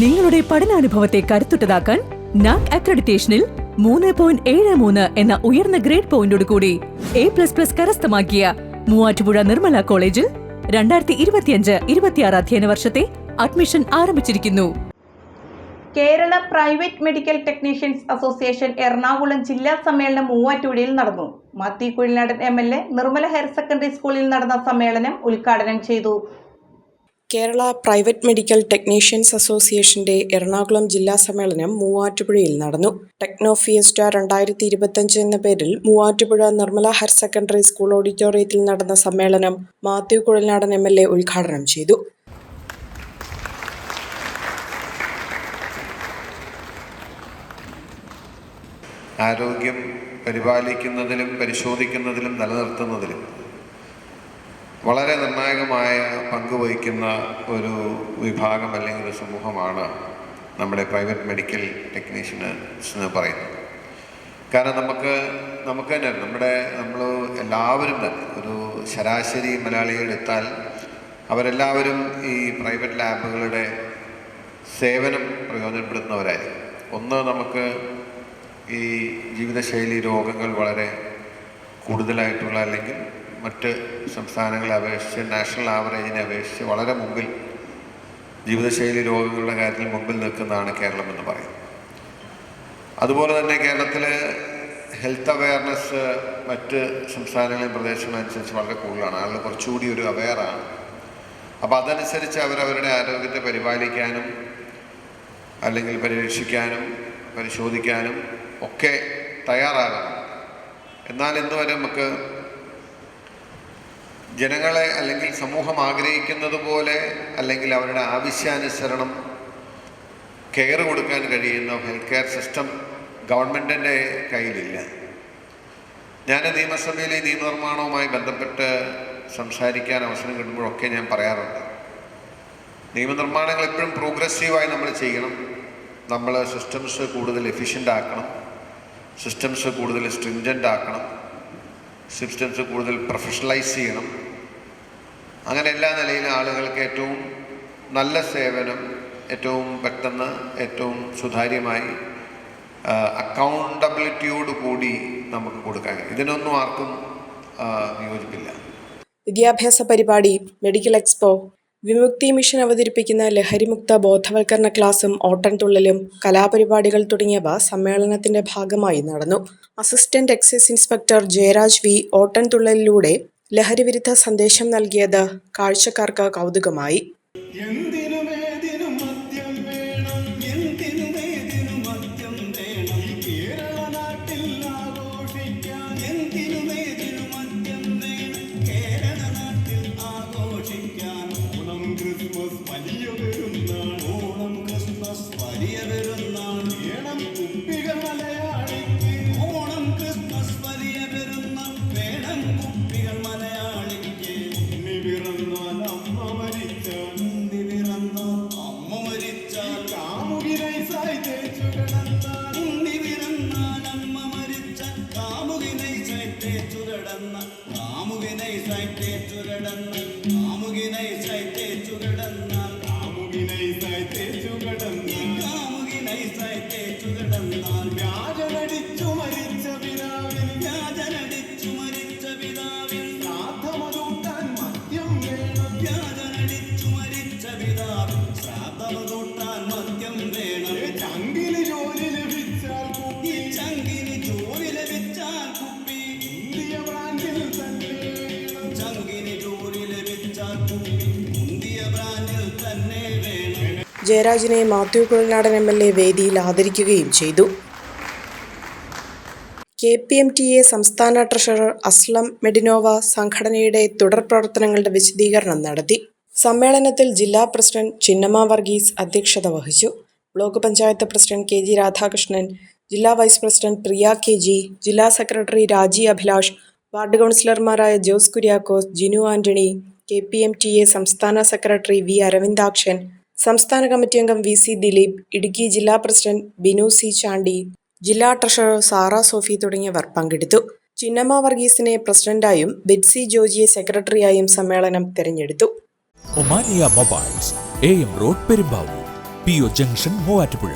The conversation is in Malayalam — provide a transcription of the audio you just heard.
നിങ്ങളുടെ പഠനാനുഭവത്തെ കരുത്തുറ്റതാക്കാൻ നാക് അക്രഡിറ്റേഷനിൽ മൂന്ന് പോയിന്റ് ഏഴ് മൂന്ന് എന്ന ഉയർന്ന ഗ്രേഡ് പോയിന്റോട് കൂടി എ പ്ലസ് പ്ലസ് കരസ്ഥമാക്കിയ മൂവാറ്റുപുഴ നിർമ്മല കോളേജിൽ രണ്ടായിരത്തി ഇരുപത്തിയഞ്ച് ഇരുപത്തിയാറ് അധ്യയന വർഷത്തെ അഡ്മിഷൻ ആരംഭിച്ചിരിക്കുന്നു. Kerala private medical technicians association Ernakulam ജില്ലാ സമ്മേളനം മൂവാറ്റുപുഴയിൽ നടന്നു. Mathew Kuzhalnadan M L A Nirmala higher secondary സ്കൂളിൽ നടന്ന സമ്മേളനം ഉദ്ഘാടനം ചെയ്തു. കേരള പ്രൈവറ്റ് മെഡിക്കൽ ടെക്നീഷ്യൻസ് അസോസിയേഷന്റെ എറണാകുളം ജില്ലാ സമ്മേളനം മൂവാറ്റുപുഴയിൽ നടന്നു. ടെക്നോ ഫിയസ്റ്റ രണ്ടായിരത്തി ഇരുപത്തിയഞ്ച് എന്ന പേരിൽ Muvattupuzha Nirmala higher secondary school ഓഡിറ്റോറിയത്തിൽ നടന്ന സമ്മേളനം Mathew Kuzhalnadan M L A ഉദ്ഘാടനം ചെയ്തു. ആരോഗ്യം പരിപാലിക്കുന്നതിലും പരിശോധിക്കുന്നതിലും നിലനിർത്തുന്നതിലും വളരെ നിർണായകമായ പങ്ക് വഹിക്കുന്ന ഒരു വിഭാഗം അല്ലെങ്കിൽ ഒരു സമൂഹമാണ് നമ്മുടെ പ്രൈവറ്റ് മെഡിക്കൽ ടെക്നീഷ്യൻസ് എന്ന് പറയുന്നത്. കാരണം നമുക്ക് നമുക്ക് തന്നെ നമ്മുടെ നമ്മൾ എല്ലാവരും തന്നെ ഒരു ശരാശരി മലയാളികൾ എടുത്താൽ അവരെല്ലാവരും ഈ പ്രൈവറ്റ് ലാബുകളുടെ സേവനം പ്രയോജനപ്പെടുത്തുന്നവരായിരിക്കും. ഒന്ന് നമുക്ക് ഈ ജീവിതശൈലി രോഗങ്ങൾ വളരെ കൂടുതലായിട്ടുള്ള അല്ലെങ്കിൽ മറ്റ് സംസ്ഥാനങ്ങളെ അപേക്ഷിച്ച് നാഷണൽ ആവറേജിനെ അപേക്ഷിച്ച് വളരെ മുമ്പിൽ ജീവിതശൈലി രോഗങ്ങളുടെ കാര്യത്തിൽ മുമ്പിൽ നിൽക്കുന്നതാണ് കേരളം എന്ന് പറയുന്നത്. അതുപോലെ തന്നെ കേരളത്തിൽ ഹെൽത്ത് അവയർനെസ് മറ്റ് സംസ്ഥാനങ്ങളെയും പ്രദേശങ്ങളും അനുസരിച്ച് വളരെ കൂടുതലാണ്. ആളുകൾ കുറച്ചുകൂടി ഒരു അവെയറാണ് അപ്പോൾ അതനുസരിച്ച് അവരവരുടെ ആരോഗ്യത്തെ പരിപാലിക്കാനും അല്ലെങ്കിൽ പരിരക്ഷിക്കാനും പരിശോധിക്കാനും ഒക്കെ തയ്യാറാകണം. എന്നാൽ ഇന്ന് വരെ നമുക്ക് ജനങ്ങളെ അല്ലെങ്കിൽ സമൂഹം ആഗ്രഹിക്കുന്നത് പോലെ അല്ലെങ്കിൽ അവരുടെ ആവശ്യാനുസരണം കെയർ കൊടുക്കാൻ കഴിയുന്ന ഹെൽത്ത് കെയർ സിസ്റ്റം ഗവൺമെന്റിന്റെ കയ്യിലില്ല. ഞാൻ നിയമസഭയിലെ നിയമനിർമ്മാണവുമായി ബന്ധപ്പെട്ട് സംസാരിക്കാൻ അവസരം കിട്ടുമ്പോഴൊക്കെ ഞാൻ പറയാറുണ്ട്. നിയമനിർമ്മാണങ്ങൾ എപ്പോഴും പ്രോഗ്രസീവായി നമ്മൾ ചെയ്യണം. നമ്മൾ സിസ്റ്റംസ് കൂടുതൽ എഫിഷ്യന്റ് ആക്കണം. സിസ്റ്റംസ് കൂടുതൽ സ്ട്രിഞ്ചന്റ് ആക്കണം. സിസ്റ്റംസ് കൂടുതൽ പ്രൊഫഷണലൈസ് ചെയ്യണം. അങ്ങനെ എല്ലാ നിലയിലും ആളുകൾക്ക് ഏറ്റവും നല്ല സേവനം ഏറ്റവും പെട്ടെന്ന് ഏറ്റവും സുതാര്യമായി അക്കൗണ്ടബിലിറ്റിയോട് കൂടി നമുക്ക് കൊടുക്കാൻ ഇതിനൊന്നും ആർക്കും വിയോജിപ്പില്ല. വിദ്യാഭ്യാസ പരിപാടി മെഡിക്കൽ എക്സ്പോ വിമുക്തി മിഷൻ അവതരിപ്പിക്കുന്ന ലഹരിമുക്ത ബോധവൽക്കരണ ക്ലാസും ഓട്ടൻതുള്ളലും കലാപരിപാടികൾ തുടങ്ങിയവ സമ്മേളനത്തിന്റെ ഭാഗമായി നടന്നു. Assistant excise inspector Jayaraj V. ഓട്ടൻതുള്ളലിലൂടെ ലഹരിവിരുദ്ധ സന്ദേശം നൽകിയത് കാഴ്ചക്കാർക്ക് കൗതുകമായി. കാമുകിനൈസായി തേച്ചു കിടന്ന കാമുകിനൈസായി തേച്ചു കിടന്ന കാമുകിനൈസായി തേച്ചു കിടന്നാൽ കാമുകിനൈസായി തേച്ചു കിടന്നാൽ കാമുകിനൈസായി തേച്ചു വ്യാജനടിച്ചു മരിച്ച പിതാവിൽ വ്യാജനടിച്ചു മരിച്ച പിതാവിൽ ശ്രാദ്ധമതൂട്ടാൻ മദ്യം വേണം വ്യാജനടിച്ചു മരിച്ച പിതാവിൽ ശ്രാദ്ധമതൂട്ടാൻ ജയരാജിനെ Mathew Kuzhalnadan M L A വേദിയിൽ ആദരിക്കുകയും ചെയ്തു. K P M T A സംസ്ഥാന ട്രഷറർ അസ്ലം മെഡിനോവ സംഘടനയുടെ തുടർ പ്രവർത്തനങ്ങളുടെ വിശദീകരണം നടത്തി. സമ്മേളനത്തിൽ ജില്ലാ പ്രസിഡന്റ് ചിന്നമ്മ വർഗീസ് അധ്യക്ഷത വഹിച്ചു. Block panchayat president K G Radhakrishnan ജില്ലാ vice president Priya K G ജില്ലാ സെക്രട്ടറി രാജി അഭിലാഷ് വാർഡ് കൗൺസിലർമാരായ Jose Kuriakose Jinu Antony K P M T A സംസ്ഥാന സെക്രട്ടറി വി അരവിന്ദാക്ഷൻ സംസ്ഥാന കമ്മിറ്റി അംഗം വി സി ദിലീപ് ഇടുക്കി ജില്ലാ പ്രസിഡന്റ് ബിനു സി ചാണ്ടി ജില്ലാ ട്രഷറർ സാറ സോഫി തുടങ്ങിയവർ പങ്കെടുത്തു. ചിന്നമ്മ വർഗീസിനെ പ്രസിഡന്റായും ബെറ്റ്സി ജോജിയെ സെക്രട്ടറിയായും സമ്മേളനം തെരഞ്ഞെടുത്തു. Omania mobiles A M road Perumbavoor P O junction Muvattupuzha.